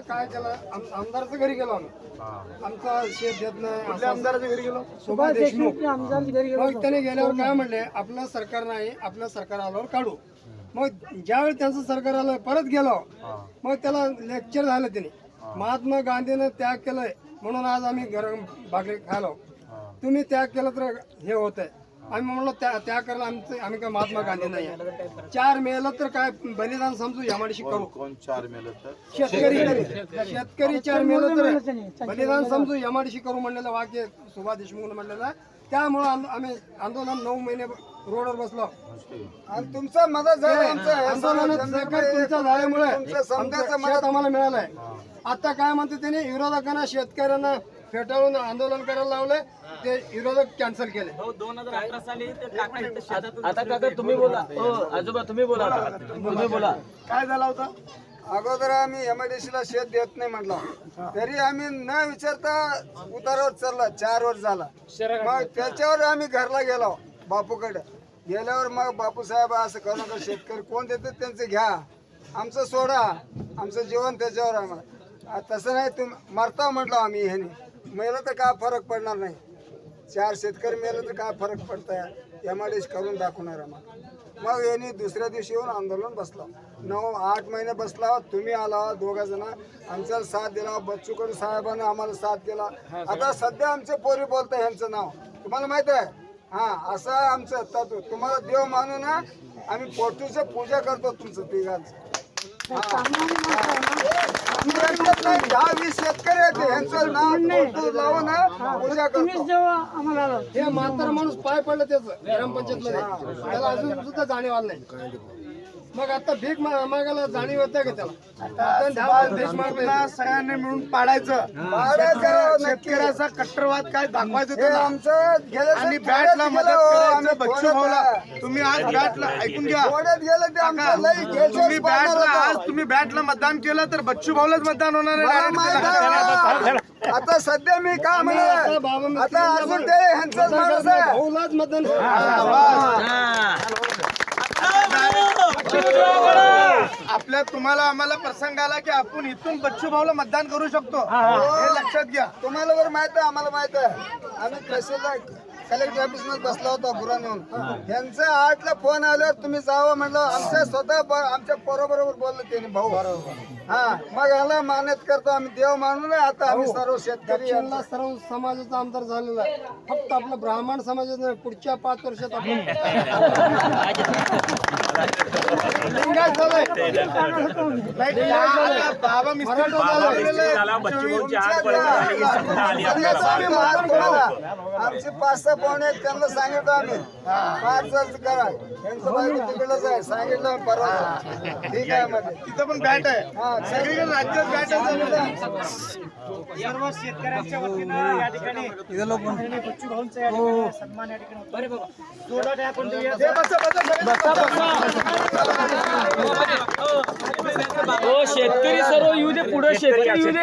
काय केलं? आम- आमदारच्या घरी गेलो आम्ही. हा. आमचा शेत देत नाही आमदाराच्या घरी गेलो? सुभाष देशमुख देशमुख. आमदार घरी गेलो मग त्याने गेल्यावर काय म्हणले? आपलं सरकार नाही आपलं सरकार आल्यावर काढू. मग ज्यावेळी त्यांचं सरकार आलं परत गेलो. हा. मग त्याला लेक्चर झालं त्याने. महात्मा गांधीनं त्याग केलंय. म्हणून आज आम्ही गरम भाकरी खायलो हा. तुम्ही त्याग केलं तर हे होत आहे आम्ही म्हणलो त्या त्याग करायला आमचं आम्ही काय महात्मा गांधी नाही आहे. चार मेलं तर काय बलिदान समजू यामाडीशी करू कोण कोण चार मेलं तर? शेतकरी शेतकरी. चार मेलं तर बलिदान समजू एमआयडीसी करू म्हणलेलं वाक्य सुभाष देशमुख म्हणलेलं त्यामुळं आम- आम्ही आंदोलन नऊ महिने रोडवर बसलो. आणि तुमचं मदत झालं आमचं. हे सर्व आंदोलनात जनतेकडे सहकार तुमचं झाल्यामुळे आमचं शेत आम्हाला मिळालंय. आता काय म्हणते त्याने विरोधकांना शेतकऱ्यांना फेटाळून आंदोलन करायला लावलंय. ते विरोधक कॅन्सल केले. आता काका तुम्ही बोला. हो आजोबा तुम्ही बोला. तुम्ही बोला. काय झाला होता? अगोदर आम्ही एमआयडीसी ला शेत देत नाही म्हटलं. तरी आम्ही न विचारता उतारावर चालला चार वर्ष झाला. मग त्याच्यावर आम्ही घरला गेलो बापूकडे. गेल्यावर मग बापू साहेब असं करू नका शेतकरी कोण देते त्यांचं घ्या. आमचं सोडा. आमचं जीवन त्याच्यावर आहे म्हणा. आ, तसं नाही तुम मरता म्हटलं आम्ही ह्याने. मेलं तर काय फरक पडणार नाही. चार शेतकरी मेलं तर काय फरक पडतंय एमआयडीसी करून दाखवणार आम्हाला. मग यांनी दुसऱ्या दिवशी येऊन आंदोलन बसला. नऊ आठ महिने बसला तुम्ही आला दोघा जण. आमच्याला साथ दिला बच्चू कडू साहेबांनी आम्हाला साथ दिला. आता सध्या आमचे पोरी बोलत यांचं नाव. तुम्हाला माहीत आहे? हा असं आमचं. तत्व तुम्हाला देव मानू ना आम्ही पोटूचं पूजा करतो तुमचं तिघांचं. दहा वीस शेतकरी आहेत यांचं नाव पोटू लावून ना पूजा तुम्हीच करतो. जेव्हा आम्हाला आलो हे म्हातारा माणूस पाय पडलं त्याचं ग्रामपंचायत मध्ये त्याला अजून सुद्धा जाणीव आलं नाही. मग आता भीक मागायला जाणीव होते का त्याला? सगळ्यांनी मिळून पाडायचं. शेतकऱ्याचा कट्टरवाद काय दाखवायचं हे आमचं आणि बॅटला मदत करायचं बच्चू भाऊला तुम्ही आज बॅटला ऐकून घ्या. तुम्ही बॅटला आज तुम्ही बॅटला मतदान केलं तर बच्चू भाऊलाच मतदान होणार आहे. आता सध्या मी काय आता बाबा म्हणलं मी आता अजून ते भाऊलाच मतदान आपल्या तुम्हाला आम्हाला प्रसंग आला की आपण इथून बच्चू भाऊला मतदान करू शकतो. हे लक्षात घ्या. तुम्हाला बरं माहीत आहे आम्हाला माहीत आहे. आम्ही तहसीलला कलेक्टर ऑफिसमध्ये बसला होता गुरा नेऊन. यांचा आठला फोन आल्यावर तुम्ही जावं म्हणलं आमच्या स्वतः आमच्या बरोबर बोललं त्यांनी भाऊ. हा मग याला मान्यत करतो आम्ही देव मानून आता आम्ही सर्व शेतकरी दक्षिणला सर्व समाजाचा आमदार झालेला आहे. फक्त आपलं ब्राह्मण समाजाचं पुढच्या पाच वर्षात आपण. बाबा आमचे पाच सहा पाहुणे आहेत त्यांना सांगितलं आम्ही पाच करा त्यांचं बाजू तिकडच आहे सांगितलं आम्ही परवा ठीक आहे मध्ये तिथं पण बॅट आहे सगळीकडे राज्यात बॅट आहे सर्व शेतकऱ्यांच्या वतीनं या ठिकाणी बच्चू भाऊंचा या ठिकाणी सन्मान या ठिकाणी होतो. आपण हो शेतकरी सर्व येऊ दे पुढे शेतकरी येऊ दे.